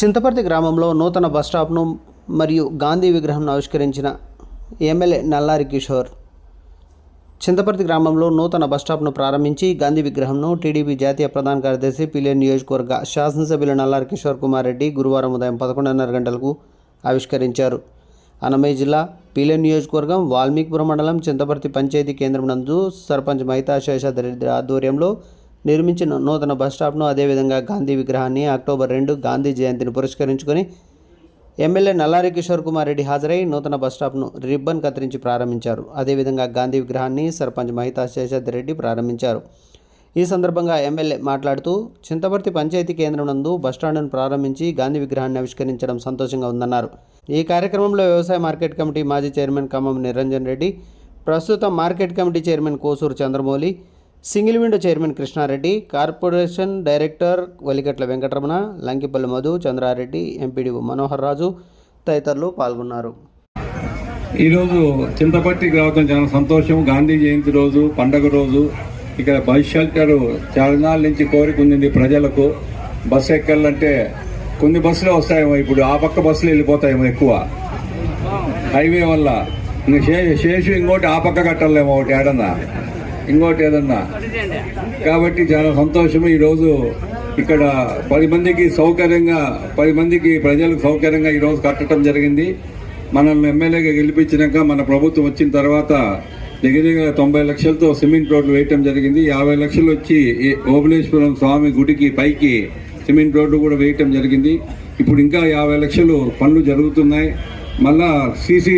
చింతపర్తి గ్రామంలో నూతన బస్టాప్ను మరియు గాంధీ విగ్రహంను ఆవిష్కరించిన ఎమ్మెల్యే నల్లారి కిషోర్. చింతపర్తి గ్రామంలో నూతన బస్టాప్ను ప్రారంభించి గాంధీ విగ్రహంను టీడీపీ జాతీయ ప్రధాన కార్యదర్శి పిలే నియోజకవర్గ శాసనసభ్యులు నల్లారి కిషోర్ కుమార్ రెడ్డి గురువారం ఉదయం పదకొండున్నర గంటలకు ఆవిష్కరించారు. అన్నమయ్య జిల్లా పీలే నియోజకవర్గం వాల్మీకిపురం మండలం చింతపర్తి పంచాయతీ కేంద్రం నందు సర్పంచ్ మహితా శేషాద్రి ఆధ్వర్యంలో నిర్మించిన నూతన బస్టాప్ను అదేవిధంగా గాంధీ విగ్రహాన్ని అక్టోబర్ రెండు గాంధీ జయంతిని పురస్కరించుకొని ఎమ్మెల్యే నల్లారి కిషోర్ కుమార్ రెడ్డి హాజరై నూతన బస్టాప్ను రిబ్బన్ కత్తిరించి ప్రారంభించారు. అదేవిధంగా గాంధీ విగ్రహాన్ని సర్పంచ్ మహితా శేషాద్రి రెడ్డి ప్రారంభించారు. ఈ సందర్భంగా ఎమ్మెల్యే మాట్లాడుతూ చింతపర్తి పంచాయతీ కేంద్రం నందు బస్టాండ్ను ప్రారంభించి గాంధీ విగ్రహాన్ని ఆవిష్కరించడం సంతోషంగా ఉందన్నారు. ఈ కార్యక్రమంలో వ్యవసాయ మార్కెట్ కమిటీ మాజీ చైర్మన్ ఖమ్మం నిరంజన్ రెడ్డి ప్రస్తుత market committee chairman Kosuru Chandramouli single window chairman Krishnareddy corporation director Valigatla Venkataramana Lankipalli Madhu Chandrareddy MPD Manohar Raju తదితరులు పాల్గొన్నారు. ఈరోజు చింతపట్టి రావడం చాలా సంతోషం. గాంధీ జయంతి రోజు పండగ రోజు ఇక్కడ బస్ షెల్టర్ చాలా నాళ్ళ నుంచి కోరిక ఉంది ప్రజలకు. బస్సు ఎక్కాలంటే కొన్ని బస్సులు వస్తాయేమో ఇప్పుడు. ఆ పక్క బస్సులు వెళ్ళిపోతాయేమో ఎక్కువ. హైవే వల్ల. శేషు ఇంకోటి ఆ పక్క కట్టాలేమో ఒకటి ఏడన్నా. ఇంకోటి ఏదన్నా కాబట్టి చాలా సంతోషం ఈరోజు ఇక్కడ పది మందికి సౌకర్యంగా పది మందికి ప్రజలకు సౌకర్యంగా ఈరోజు కట్టడం జరిగింది. మనల్ని ఎమ్మెల్యేగా గెలిపించినాక మన ప్రభుత్వం వచ్చిన తర్వాత దగ్గర దగ్గర తొంభై లక్షలతో సిమెంట్ రోడ్లు వేయటం జరిగింది. యాభై లక్షలు వచ్చి ఈ ఓబులేశ్వరం స్వామి గుడికి పైకి సిమెంట్ రోడ్డు కూడా వేయటం జరిగింది. ఇప్పుడు ఇంకా యాభై లక్షలు పనులు జరుగుతున్నాయి. మళ్ళా సీసీ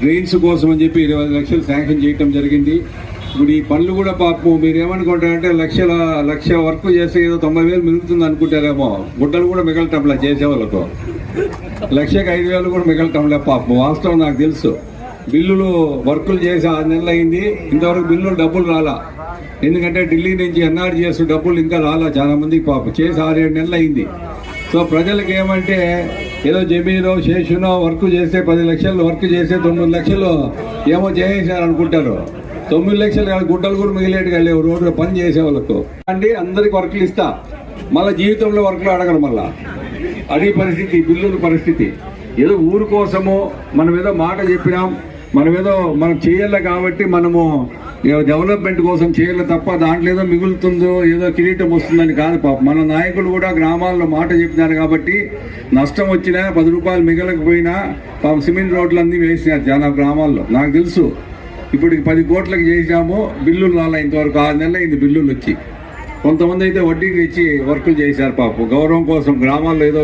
డ్రైన్స్ కోసం అని చెప్పి ఇరవై లక్షలు శాంక్షన్ చేయటం జరిగింది. ఇప్పుడు ఈ పనులు కూడా పాపం మీరు ఏమనుకుంటారంటే లక్షల లక్ష వర్క్ చేస్తే ఏదో తొంభై వేలు మిగులుతుంది అనుకుంటారేమో. గుడ్డలు కూడా మిగలటంలే చేసే వాళ్ళకు లక్షకి ఐదు వేలు కూడా మిగలటంలే పాపం వాస్తవం నాకు తెలుసు. బిల్లులు వర్కులు చేసి ఆరు నెలలు అయింది ఇంతవరకు బిల్లులు డబ్బులు రాలా. ఎందుకంటే ఢిల్లీ నుంచి ఎన్ఆర్ చేస్తూ డబ్బులు ఇంకా రాలా చాలా మందికి పాపం చేసి ఆరేడు నెలలు అయింది. సో ప్రజలకు ఏమంటే ఏదో జమీనో శేషునో వర్క్ చేస్తే పది లక్షలు వర్క్ చేస్తే తొమ్మిది లక్షలు ఏమో చేసేసారు అనుకుంటారు తొమ్మిది లక్షలు కాదు గుడ్డలు కూడా మిగిలేట్టుగా లేవు. రోడ్డు పని చేసే వాళ్ళకు అండి అందరికి వర్కులు ఇస్తా. మళ్ళీ జీవితంలో వర్కులు అడగరు మళ్ళా. అదే పరిస్థితి బిల్లుల పరిస్థితి. ఏదో ఊరు కోసము మనం ఏదో మాట చెప్పినాం మనం ఏదో మనం చేయాలి కాబట్టి మనము డెవలప్మెంట్ కోసం చేయాలి తప్ప దాంట్లో ఏదో మిగులుతుందో ఏదో కిరీటం వస్తుందని కాదు పాప. మన నాయకులు కూడా గ్రామాల్లో మాట చెప్పినారు కాబట్టి నష్టం వచ్చినా పది రూపాయలు మిగలకపోయినా పాపం సిమెంట్ రోడ్లు అన్నీ వేసినారు చాలా గ్రామాల్లో. నాకు తెలుసు. ఇప్పుడు పది కోట్లకు చేసాము బిల్లులు రాలే ఇంతవరకు. ఆరు నెలలు అయింది బిల్లులు వచ్చి. కొంతమంది అయితే వడ్డీకి ఇచ్చి వర్కులు చేశారు పాపం. గౌరవం కోసం గ్రామాల్లో ఏదో